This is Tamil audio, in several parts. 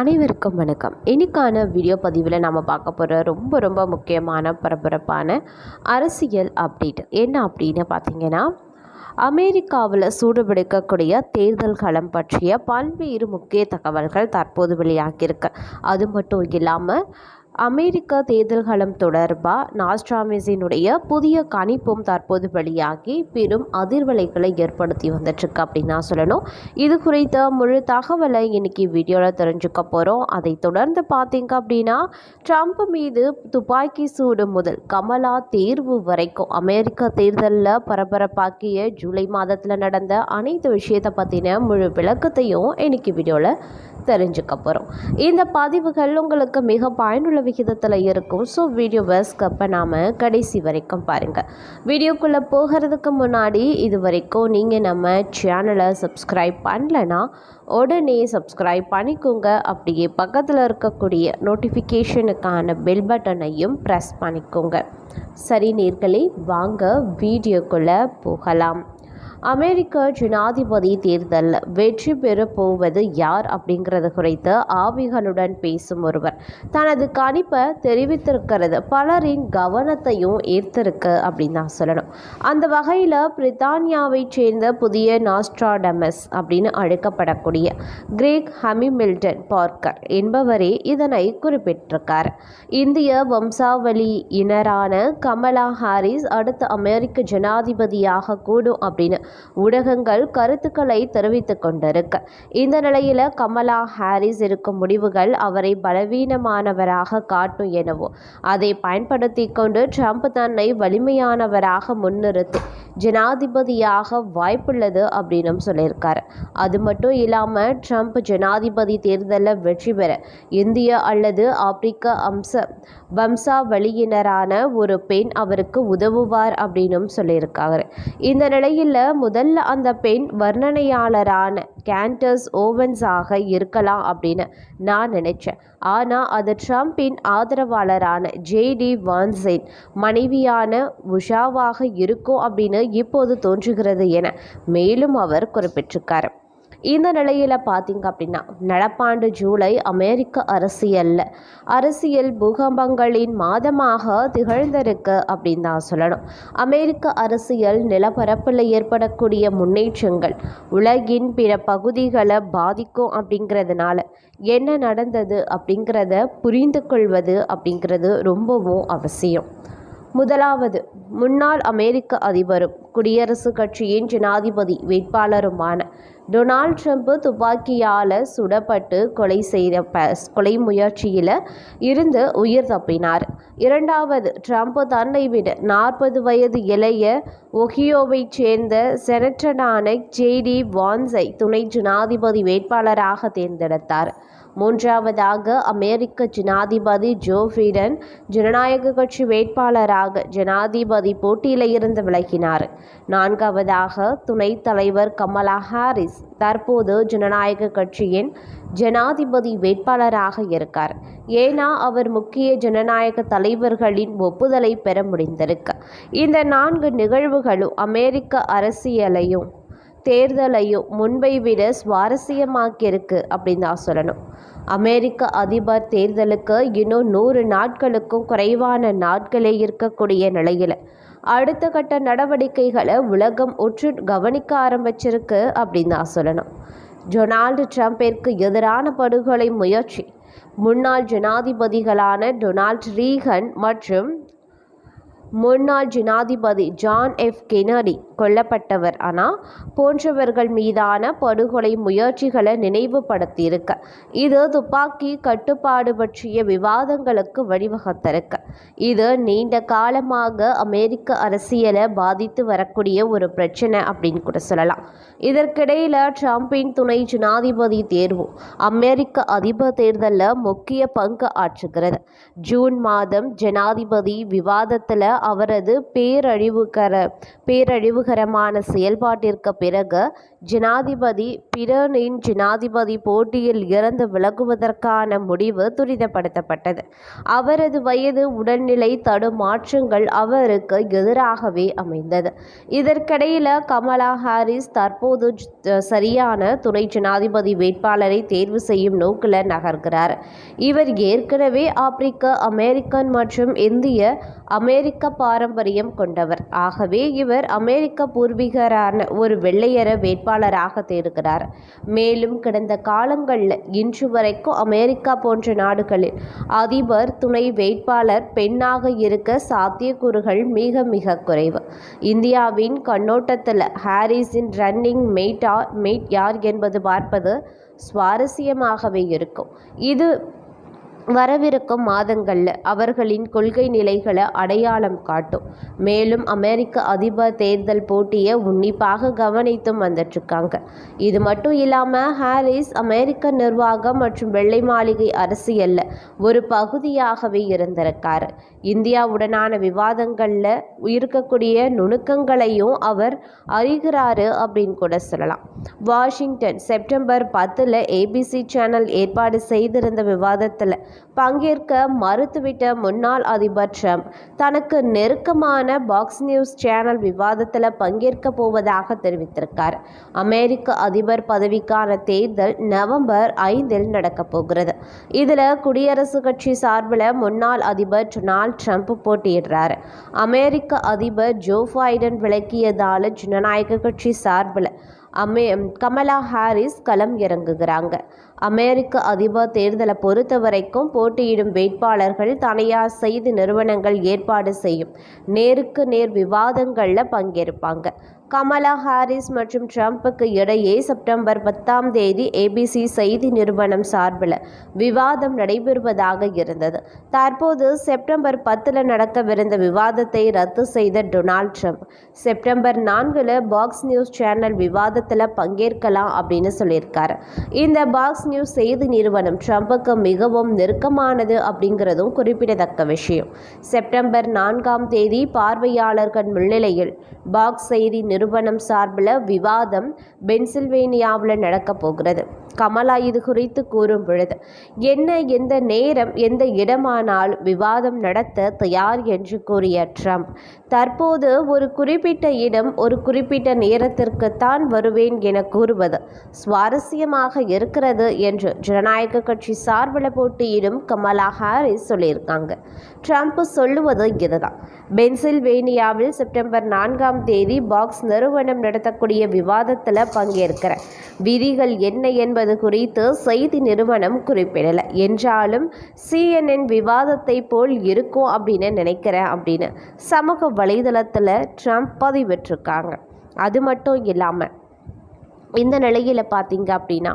அனைவருக்கும் வணக்கம். இன்றைக்கான வீடியோ பதிவில் நம்ம பார்க்க போகிற ரொம்ப ரொம்ப முக்கியமான பரபரப்பான அரசியல் அப்டேட் என்ன அப்படின்னு பார்த்தீங்கன்னா அமெரிக்காவில் சூடுபிடிக்கக்கூடிய தேர்தல் களம் பற்றிய பல்வேறு முக்கிய தகவல்கள் தற்போது வெளியாகியிருக்கு. அது மட்டும் இல்லாமல் அமெரிக்க தேர்தல்களம் தொடர்பாக நாஸ்ட்ராமிஸினுடைய புதிய கணிப்பும் தற்போது வெளியாகி பெரும் அதிர்வலைகளை ஏற்படுத்தி வந்துட்டுருக்கு அப்படின்னு நான் சொல்லணும். இது குறித்த முழு தகவலை இன்னைக்கு வீடியோவில் தெரிஞ்சுக்க போகிறோம் அதை தொடர்ந்து பார்த்தீங்க அப்படின்னா ட்ரம்ப் மீது துப்பாக்கி சூடு முதல் கமலா தேர்வு வரைக்கும் அமெரிக்க தேர்தலில் பரபரப்பாக்கிய ஜூலை மாதத்தில் நடந்த அனைத்து விஷயத்தை பற்றின முழு விளக்கத்தையும் இன்னைக்கு வீடியோவில் தெரிஞ்சுக்க போகிறோம் இந்த பதிவுகள் உங்களுக்கு மிக பயனுள்ள விகிதத்தில் இருக்கும். ஸோ வீடியோவை ஸ்கப்பை நாம் கடைசி வரைக்கும் பாருங்கள் வீடியோக்குள்ளே போகிறதுக்கு முன்னாடி இது வரைக்கும் நீங்கள் நம்ம சேனலை சப்ஸ்கிரைப் பண்ணலைன்னா உடனே சப்ஸ்கிரைப் பண்ணிக்கோங்க. அப்படியே பக்கத்தில் இருக்கக்கூடிய நோட்டிஃபிகேஷனுக்கான பெல் பட்டனையும் ப்ரெஸ் பண்ணிக்கோங்க. சரி நேர்களே வாங்க வீடியோக்குள்ளே போகலாம். அமெரிக்க ஜனாதிபதி தேர்தலில் வெற்றி பெறப் போவது யார் அப்படிங்கிறது குறித்து ஆவிகளுடன் பேசும் ஒருவர். தனது கணிப்பை தெரிவித்திருக்கிறது. பலரின் கவனத்தையும் ஈர்த்திருக்கு அப்படின்னு தான் சொல்லணும். அந்த வகையில் பிரித்தானியாவைச் சேர்ந்த புதிய நாஸ்ட்ராடமஸ் அப்படின்னு அழைக்கப்படக்கூடிய கிரேக் ஹமிமில்டன் பார்க்கர் என்பவரே இதனை குறிப்பிட்டிருக்கார். இந்திய வம்சாவளியினரான கமலா ஹாரிஸ் அடுத்த அமெரிக்க ஜனாதிபதியாக கூடும் அப்படின்னு ஊடகங்கள் கருத்துக்களை தெரிவித்துக் கொண்டிருக்கு. இந்த நிலையில் கமலா ஹாரிஸ் இருக்கும் முடிவுகள் அவரை பலவீனமானவராக காட்டும் எனவும் அதை பயன்படுத்தி கொண்டு ட்ரம்ப் தன்னை வலிமையானவராக முன்னிறுத்தி ஜனாதிபதியாக வாய்ப்புள்ளது அப்படின்னு சொல்லியிருக்காரு. அது மட்டும் இல்லாமல் ட்ரம்ப் ஜனாதிபதி தேர்தலில் வெற்றி பெற இந்திய அல்லது ஆப்பிரிக்க அம்ச வம்சாவளியினரான ஒரு பெண் அவருக்கு உதவுவார் அப்படின்னும் சொல்லியிருக்காரு. இந்த நிலையில் முதல்ல அந்த பெண் வர்ணனையாளரான கேண்டஸ் ஓவன்ஸாக இருக்கலாம் அப்படின்னு நான் நினைச்சேன். ஆனால் அது ட்ரம்பின் ஆதரவாளரான ஜேடி வான்சைன் மனைவியான உஷாவாக இருக்கும் அப்படின்னு இப்போது தோன்றுகிறது என மேலும் அவர் குறிப்பிட்டிருக்கார். இந்த நிலையில் பார்த்தீங்க அப்படின்னா நடப்பாண்டு ஜூலை அமெரிக்க அரசியலில். அரசியல் பூகம்பங்களின் மாதமாக திகழ்ந்திருக்கு அப்படின்னு தான் சொல்லணும். அமெரிக்க அரசியல் நிலப்பரப்பில் ஏற்படக்கூடிய முன்னேற்றங்கள் உலகின் பிற பகுதிகளை பாதிக்கும் அப்படிங்கிறதுனால என்ன நடந்தது அப்படிங்கிறத புரிந்து கொள்வது அப்படிங்கிறது ரொம்பவும் அவசியம். முதலாவது முன்னாள் அமெரிக்க அதிபரும் குடியரசுக் கட்சியின் ஜனாதிபதி வேட்பாளருமான டொனால்ட் ட்ரம்ப் துப்பாக்கியால் சுடப்பட்டு கொலை செய்த ப கொலை முயற்சியில் இருந்து உயிர் தப்பினார். இரண்டாவது ட்ரம்ப் தன்னை விட நாற்பது வயது இளைய ஒஹியோவைச் சேர்ந்த செனட்டரான ஜேடி வான்ஸை துணை ஜனாதிபதி வேட்பாளராக தேர்ந்தெடுத்தார். மூன்றாவதாக அமெரிக்க ஜனாதிபதி ஜோ பிடன் ஜனநாயக கட்சி வேட்பாளராக ஜனாதிபதி போட்டியில் இருந்து விலகினார். நான்காவதாக துணைத் தலைவர் கமலா ஹாரிஸ் தற்போது ஜனநாயக கட்சியின் ஜனாதிபதி வேட்பாளராக இருக்கார். ஏன்னா அவர் முக்கிய ஜனநாயக தலைவர்களின் ஒப்புதலை பெற முடிந்திருக்கு. இந்த நான்கு நிகழ்வுகளும் அமெரிக்க அரசியலையும் தேர்தலையும் முன்பை விட சுவாரஸ்யமாக்கியிருக்கு அப்படின்னு தான் சொல்லணும். அமெரிக்க அதிபர் தேர்தலுக்கு இன்னும் நூறு நாட்களுக்கும் குறைவான நாட்களே இருக்கக்கூடிய நிலையில் அடுத்த கட்ட நடவடிக்கைகளை உலகம் உற்று கவனிக்க ஆரம்பிச்சிருக்கு அப்படின்னு தான் சொல்லணும். டொனால்டு ட்ரம்பிற்கு எதிரான படுகொலை முயற்சி. முன்னாள் ஜனாதிபதிகளான டொனால்ட் ரீகன் மற்றும் முன்னாள் ஜனாதிபதி ஜான் எஃப் கெனடி கொல்லப்பட்டவர். ஆனால் போன்றவர்கள் மீதான படுகொலை முயற்சிகளை நினைவுபடுத்தியிருக்க இது துப்பாக்கி கட்டுப்பாடு பற்றிய விவாதங்களுக்கு வழிவகுத்திருக்க. இது நீண்ட காலமாக அமெரிக்க அரசியலை பாதித்து வரக்கூடிய ஒரு பிரச்சனை அப்படின்னு கூட சொல்லலாம். இதற்கிடையில் ட்ரம்பின் துணை ஜனாதிபதி தேர்வு அமெரிக்க அதிபர் தேர்தலில் முக்கிய பங்கு ஆற்றுகிறது. ஜூன் மாதம் ஜனாதிபதி விவாதத்தில் அவரது பேரழிவுகர பேரழிவுகரமான செயல்பாட்டிற்கு பிறகு ஜனாதிபதி பிறனின் ஜனாதிபதி போட்டியில் இறந்து விலகுவதற்கான முடிவு துரிதப்படுத்தப்பட்டது. அவரது வயது உடல்நிலை தடுமாற்றங்கள் அவருக்கு எதிராகவே அமைந்தது. இதற்கிடையில் கமலா ஹாரிஸ் தற்போது சரியான துணை ஜனாதிபதி வேட்பாளரை தேர்வு செய்யும் நோக்கில் நகர்கிறார். இவர் ஏற்கனவே ஆப்பிரிக்க அமெரிக்கன் மற்றும் இந்திய அமெரிக்க பாரம்பரியம் கொண்டவர். ஆகவே இவர் அமெரிக்க பூர்வீகரான ஒரு வெள்ளையர வேட்பாளராக தேர்கிறார் மேலும் கடந்த காலங்களில் இன்று வரைக்கும் அமெரிக்கா போன்ற நாடுகளில் அதிபர் துணை வேட்பாளர் பெண்ணாக இருக்க சாத்தியக்கூறுகள் மிக மிக குறைவு. இந்தியாவின் கண்ணோட்டத்தில் ஹாரிஸின் ரன்னிங் மேட்டா மேட் யார் என்பது பார்ப்பது சுவாரஸ்யமாகவே இருக்கும். இது வரவிருக்கும் மாதங்களில் அவர்களின் கொள்கை நிலைகளை அடையாளம் காட்டும். மேலும் அமெரிக்க அதிபர் தேர்தல் போட்டியை உன்னிப்பாக கவனித்தும் வந்துட்டுருக்காங்க. இது மட்டும் இல்லாமல் ஹாரிஸ் அமெரிக்க நிர்வாகம் மற்றும் வெள்ளை மாளிகை அரசியலில் ஒரு பகுதியாகவே இருந்திருக்காரு. இந்தியாவுடனான விவாதங்களில் இருக்கக்கூடிய நுணுக்கங்களையும் அவர் அறிகிறாரு அப்படின்னு கூட சொல்லலாம். வாஷிங்டன் செப்டம்பர் பத்தில் ஏபிசி சேனல் ஏற்பாடு செய்திருந்த விவாதத்தில் பங்கேற்க மறுத்துவிட்ட முன்னாள் அதிபர் ட்ரம்ப். தனக்கு நெருக்கமான பாக்ஸ் நியூஸ் சேனல் விவாதத்தில் பங்கேற்க போவதாக தெரிவித்திருக்கார். அமெரிக்க அதிபர் பதவிக்கான தேர்தல் நவம்பர் ஐந்தில் நடக்கப் போகிறது. இதில் குடியரசுக் கட்சி சார்பில் முன்னாள் அதிபர் டொனால்ட் ட்ரம்ப் போட்டியிடுறார். அமெரிக்க அதிபர் ஜோ பைடன் விளக்கியதால் ஜனநாயக கட்சி சார்பில் அமே கமலா ஹாரிஸ் களம் இறங்குகிறாங்க. அமெரிக்க அதிபர் தேர்தலை பொறுத்த வரைக்கும் போட்டியிடும் வேட்பாளர்கள் தனியார் செய்தி நிறுவனங்கள் ஏற்பாடு செய்யும். நேருக்கு நேர் விவாதங்களில் பங்கேற்பாங்க. கமலா ஹாரிஸ் மற்றும் ட்ரம்ப்புக்கு இடையே செப்டம்பர் பத்தாம் தேதி ஏபிசி செய்தி நிறுவனம் சார்பில் விவாதம் நடைபெறுவதாக இருந்தது. தற்போது செப்டம்பர் பத்தில் நடக்கவிருந்த விவாதத்தை ரத்து செய்த டொனால்ட் ட்ரம்ப் செப்டம்பர் நான்கில் பாக்ஸ் நியூஸ் சேனல் விவாதத்தில் பங்கேற்கலாம் அப்படின்னு சொல்லியிருக்காரு. இந்த பாக்ஸ் நியூஸ் செய்தி நிறுவனம் ட்ரம்ப்புக்கு மிகவும் நெருக்கமானது அப்படிங்கிறதும் குறிப்பிடத்தக்க விஷயம். செப்டம்பர் நான்காம் தேதி பார்வையாளர்கள் முன்னிலையில் பாக்ஸ் செய்தி நிறுவனம் சார்பில் விவாதம் பென்சில்வேனியாவில் நடக்கப் போகிறது. கமலா இது குறித்து கூறும் பொழுது என்ன எந்த நேரம் எந்த இடமானால் விவாதம் நடத்த தயார்? என்று கூறிய ட்ரம்ப் தற்போது ஒரு குறிப்பிட்ட இடம் ஒரு குறிப்பிட்ட நேரத்திற்கு தான் வருவேன் என கூறுவது சுவாரஸ்யமாக இருக்கிறது என்று ஜனநாயக கட்சி சார்பில் போட்டியிடும் கமலா ஹாரிஸ் சொல்லியிருக்காங்க. ட்ரம்ப் சொல்லுவது இதுதான். பென்சில்வேனியாவில் செப்டம்பர் நான்காம் தேதி பாக்ஸ் நிறுவனம் நடத்தக்கூடிய விவாதத்தில் பங்கேற்கிற விதிகள் என்ன என்பது குறித்து செய்தி நிறுவனம் குறிப்பிடலை. என்றாலும் சிஎன்என் விவாதத்தை போல் இருக்கும் அப்படின்னு நினைக்கிறேன் அப்படின்னு சமூக வலைதளத்தில் ட்ரம்ப் பதிவிட்டிருக்காங்க. அது மட்டும் இல்லாமல் இந்த நிலையில் பார்த்தீங்க அப்படின்னா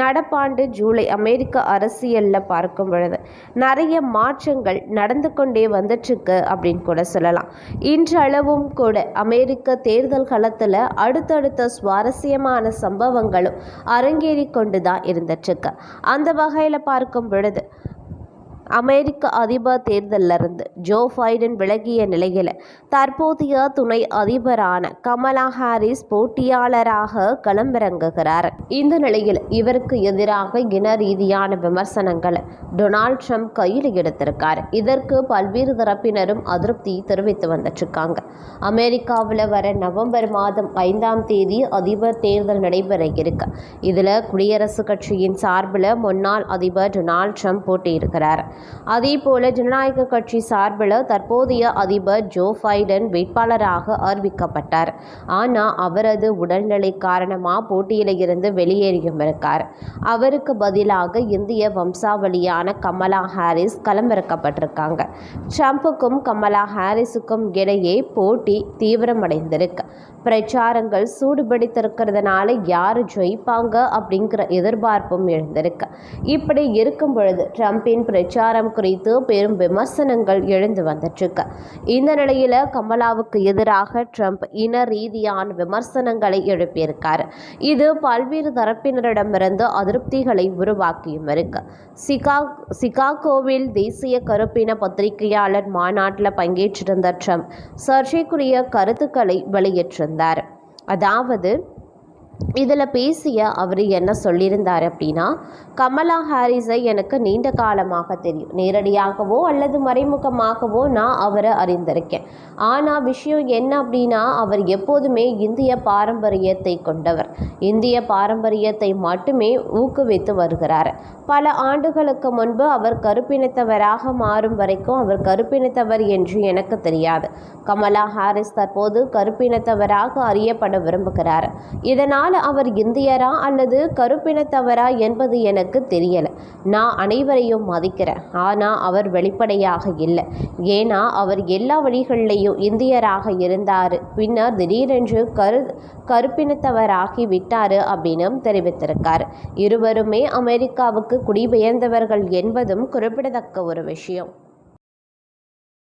நடப்பாண்டு ஜூலை அமெரிக்க அரசியலில் பார்க்கும் பொழுது நிறைய மாற்றங்கள் நடந்து கொண்டே வந்துட்டுருக்கு அப்படின்னு கூட சொல்லலாம். இன்றளவும் கூட அமெரிக்க தேர்தல் களத்தில் அடுத்தடுத்த சுவாரஸ்யமான சம்பவங்களும் அரங்கேறி கொண்டு தான் இருந்துட்டுருக்கு. அந்த வகையில் பார்க்கும் பொழுது அமெரிக்க அதிபர் தேர்தலில் இருந்து ஜோ பைடன் விலகிய நிலையில் தற்போதைய துணை அதிபரான கமலா ஹாரிஸ் போட்டியாளராக களமிறங்குகிறார். இந்த நிலையில் இவருக்கு எதிராக இன ரீதியான விமர்சனங்களை டொனால்ட் ட்ரம்ப் கையில் எடுத்திருக்கார். இதற்கு பல்வேறு தரப்பினரும் அதிருப்தி தெரிவித்து வந்துட்டுருக்காங்க. அமெரிக்காவில் வர நவம்பர் மாதம் ஐந்தாம் தேதி அதிபர் தேர்தல் நடைபெற இருக்கு. இதில் குடியரசுக் கட்சியின் சார்பில் முன்னாள் அதிபர் டொனால்ட் ட்ரம்ப் போட்டியிருக்கிறார் அதே போல ஜனநாயக கட்சி சார்பில் தற்போதைய அதிபர் ஜோ பைடன் வேட்பாளராக அறிவிக்கப்பட்டார். ஆனால் அவரது உடல்நிலை காரணமாக போட்டியில் இருந்து வெளியேறியும் இருக்கார். அவருக்கு பதிலாக இந்திய வம்சாவளியான கமலா ஹாரிஸ் களமிறக்கப்பட்டிருக்காங்க. ட்ரம்ப்புக்கும் கமலா ஹாரிஸுக்கும் இடையே போட்டி தீவிரமடைந்திருக்கு. பிரச்சாரங்கள் சூடுபிடித்திருக்கிறதுனால யார் ஜெயிப்பாங்க அப்படிங்கிற எதிர்பார்ப்பும் எழுந்திருக்கு. இப்படி இருக்கும் பொழுது ட்ரம்பின் பிரச்சார பிரச்சாரம் குறித்து பெரும் விமர்சனங்கள் எழுந்து வந்துட்டுருக்கு. இந்த நிலையில் கமலாவுக்கு எதிராக ட்ரம்ப் இன ரீதியான விமர்சனங்களை எழுப்பியிருக்கார். இது பல்வேறு தரப்பினரிடமிருந்து அதிருப்திகளை உருவாக்கியும் இருக்கு. சிகா சிகாகோவில் தேசிய கருப்பின பத்திரிகையாளர் மாநாட்டில் பங்கேற்றிருந்த ட்ரம்ப் சர்ச்சைக்குரிய கருத்துக்களை வெளியிட்டிருந்தார். அதாவது இதில் பேசிய அவர் என்ன சொல்லியிருந்தார் அப்படின்னா கமலா ஹாரிஸை எனக்கு நீண்ட காலமாக தெரியும். நேரடியாகவோ அல்லது மறைமுகமாகவோ நான் அவரை அறிந்திருக்கேன். ஆனால் விஷயம் என்ன அப்படின்னா அவர் எப்போதுமே இந்திய பாரம்பரியத்தை கொண்டவர். இந்திய பாரம்பரியத்தை மட்டுமே ஊக்குவித்து வருகிறார். பல ஆண்டுகளுக்கு முன்பு அவர் கருப்பினத்தவராக மாறும் வரைக்கும் அவர் கருப்பினத்தவர் என்று எனக்கு தெரியாது. கமலா ஹாரிஸ் தற்போது கருப்பினத்தவராக அறியப்பட விரும்புகிறார். இதனால் அதனால் அவர் இந்தியரா அல்லது கருப்பினத்தவரா என்பது எனக்கு தெரியலை. நான் அனைவரையும் மதிக்கிறேன். ஆனால் அவர் வெளிப்படையாக இல்லை. ஏன்னா அவர் எல்லா வழிகளிலையும் இந்தியராக இருந்தார். பின்னர் திடீரென்று கரு கருப்பினத்தவராகி விட்டார் அப்படின்னு தெரிவித்திருக்கார். இருவருமே அமெரிக்காவுக்கு குடிபெயர்ந்தவர்கள் என்பதும் குறிப்பிடத்தக்க ஒரு விஷயம்.